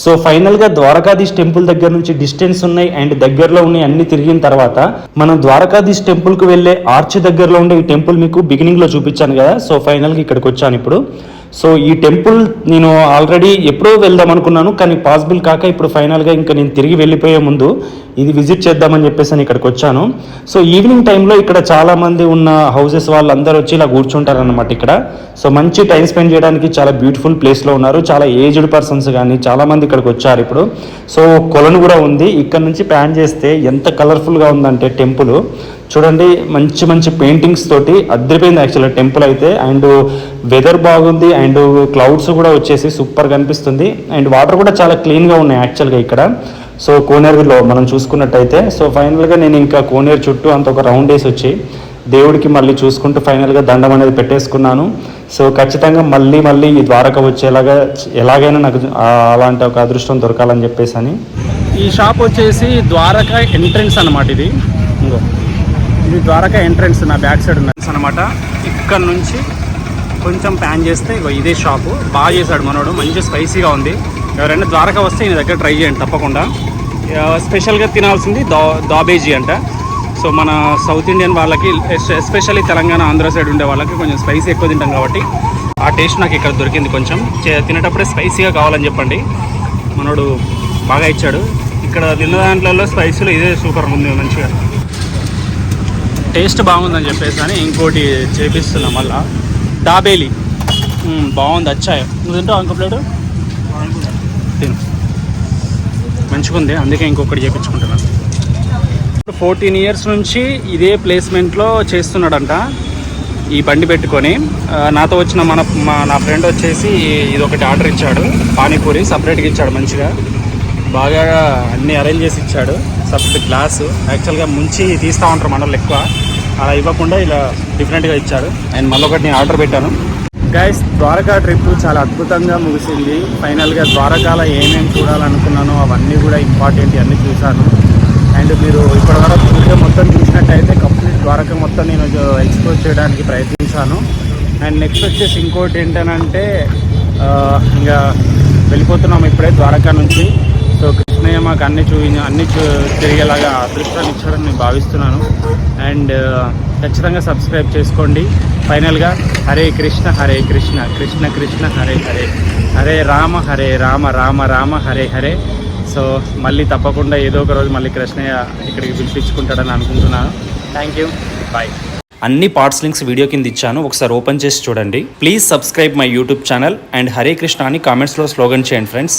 So ఫైనల్గా Dwarkadhish temple దగ్గర నుంచి డిస్టెన్స్ ఉన్నాయి అండ్ దగ్గరలో ఉన్నాయి అన్ని తిరిగిన తర్వాత మనం ద్వారకాధీష్ టెంపుల్కు వెళ్ళే ఆర్చ్ దగ్గరలో ఉండే ఈ టెంపుల్ మీకు బిగినింగ్లో చూపించాను కదా. సో ఫైనల్గా ఇక్కడికి వచ్చాను ఇప్పుడు. సో ఈ టెంపుల్ నేను ఆల్రెడీ ఎప్పుడో వెళ్దాం అనుకున్నాను కానీ పాసిబుల్ కాక ఇప్పుడు ఫైనల్గా ఇంకా నేను తిరిగి వెళ్ళిపోయే ముందు ఇది విజిట్ చేద్దామని చెప్పేసి నేను ఇక్కడికి వచ్చాను. సో ఈవినింగ్ టైంలో ఇక్కడ చాలామంది ఉన్న హౌసెస్ వాళ్ళందరూ వచ్చి ఇలా కూర్చుంటారన్నమాట ఇక్కడ. సో మంచి టైం స్పెండ్ చేయడానికి చాలా బ్యూటిఫుల్ ప్లేస్లో ఉన్నారు. చాలా ఏజ్డ్ పర్సన్స్ కానీ చాలా మంది ఇక్కడికి వచ్చారు ఇప్పుడు. సో కొలను కూడా ఉంది. ఇక్కడ నుంచి ప్యాన్ చేస్తే ఎంత కలర్ఫుల్గా ఉందంటే టెంపుల్. చూడండి మంచి మంచి పెయింటింగ్స్ తోటి అద్దరిపోయింది యాక్చువల్గా టెంపుల్ అయితే. అండ్ వెదర్ బాగుంది. అండ్ క్లౌడ్స్ కూడా వచ్చేసి సూపర్ కనిపిస్తుంది అండ్ వాటర్ కూడా చాలా క్లీన్గా ఉన్నాయి యాక్చువల్గా ఇక్కడ. సో కోనేరులో మనం చూసుకున్నట్టయితే. సో ఫైనల్గా నేను ఇంకా కోనేరు చుట్టూ అంత ఒక రౌండ్ వేసి వచ్చి దేవుడికి మళ్ళీ చూసుకుంటూ ఫైనల్గా దండం అనేది పెట్టేసుకున్నాను. సో ఖచ్చితంగా మళ్ళీ మళ్ళీ ఈ ద్వారక వచ్చేలాగా ఎలాగైనా నాకు అలాంటి ఒక అదృష్టం దొరకాలని చెప్పేసి అని ఈ షాప్ వచ్చేసి ద్వారకా ఎంట్రన్స్ అన్నమాట ఇది. ఇంకో. ఇది ద్వారకా ఎంట్రన్స్ నా బ్యాక్ సైడ్ ఉన్నది. అనమాట ఇక్కడ నుంచి కొంచెం ప్యాన్ చేస్తే ఇగో ఇదే షాపు బాగా చేశాడు మనోడు. మంచి స్పైసీగా ఉంది. ఎవరైనా ద్వారకా వస్తే ఈయన దగ్గర ట్రై చేయండి తప్పకుండా. స్పెషల్గా తినాల్సింది దా దాబేజీ అంట. సో మన సౌత్ ఇండియన్ వాళ్ళకి ఎస్- ఎస్పెషల్లీ తెలంగాణ ఆంధ్ర సైడ్ ఉండే వాళ్ళకి కొంచెం స్పైసీ ఎక్కువ తింటాం కాబట్టి ఆ టేస్ట్ నాకు ఇక్కడ దొరికింది కొంచెం. తినేటప్పుడే స్పైసీగా కావాలని చెప్పండి. మనోడు బాగా ఇచ్చాడు. ఇక్కడ తిన్న దాంట్లో స్పైసీలో ఇదే సూపర్ ఉంది మంచిగా. టేస్ట్ బాగుందని చెప్పేసి అని ఇంకోటి చేపిస్తున్నాం మళ్ళా. దాబేలి బాగుంది వచ్చాయి నువ్వు తింటావు ఇంకో ప్లేటు? తిను. మంచిగా ఉంది అందుకే ఇంకొకటి చేపించుకుంటున్నాను. ఫోర్టీన్ ఇయర్స్ నుంచి ఇదే ప్లేస్మెంట్లో చేస్తున్నాడంట ఈ బండి పెట్టుకొని. నాతో వచ్చిన మన మా నా ఫ్రెండ్ వచ్చేసి ఇది ఒకటి ఆర్డర్ ఇచ్చాడు. పానీపూరి సపరేట్గా ఇచ్చాడు మంచిగా. బాగా అన్నీ అరేంజ్ చేసి ఇచ్చాడు. Separate glass. యాక్చువల్గా ముంచి తీస్తూ ఉంటారు మనల్ని ఎక్కువ. అలా ఇవ్వకుండా ఇలా డిఫరెంట్గా ఇచ్చాడు. అండ్ మళ్ళీ నేను ఆర్డర్ పెట్టాను. గైస్ ద్వారకా ట్రిప్ చాలా అద్భుతంగా ముగిసింది. ఫైనల్గా ద్వారకాలో ఏమేమి చూడాలనుకున్నానో అవన్నీ కూడా ఇంపార్టెంట్ అన్నీ చూశాను. అండ్ మీరు ఇప్పటివరకు వీడియో మొత్తం చూసినట్టయితే కంప్లీట్ ద్వారక మొత్తం నేను ఎక్స్ప్లోర్ చేయడానికి ప్రయత్నించాను. అండ్ నెక్స్ట్ వచ్చేసి ఇంకోటి ఏంటనంటే ఆ, ఇంకా వెళ్ళిపోతున్నాం ఇప్పుడే ద్వారకా నుంచి. సో కృష్ణయ్య మాకు అన్ని చూ అన్ని చూ తిరిగేలాగా అదృష్టాన్ని ఇచ్చాడని నేను భావిస్తున్నాను. అండ్ ఖచ్చితంగా సబ్స్క్రైబ్ చేసుకోండి. ఫైనల్గా హరే కృష్ణ హరే కృష్ణ కృష్ణ కృష్ణ హరే హరే. హరే రామ హరే రామ రామ రామ హరే హరే. సో మళ్ళీ తప్పకుండా ఏదో ఒక రోజు మళ్ళీ కృష్ణయ్య ఇక్కడికి పిలిపించుకుంటాడని అనుకుంటున్నాను. థ్యాంక్ యూ బాయ్ అన్ని పార్ట్స్ లింక్స్ వీడియో కింద ఇచ్చాను. ఒకసారి ఓపెన్ చేసి చూడండి. Please subscribe my YouTube channel and Hare Krishna అని కామెంట్స్లో స్లోగన్ చేయండి ఫ్రెండ్స్